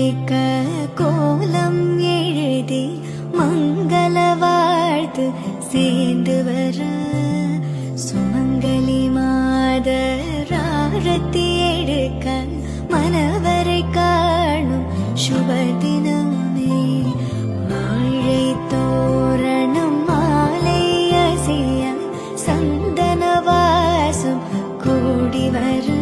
ஒலிக்க கோலம் எழுதி மங்கள வாழ்த்து சேர்ந்து வர சுமங்கலி மாத ராரத்தி எடுக்க மனவரை காணும் சுப தினமே வாழை தோரணம் மாலை அசைய சந்தன வாசம் கூடி வரும்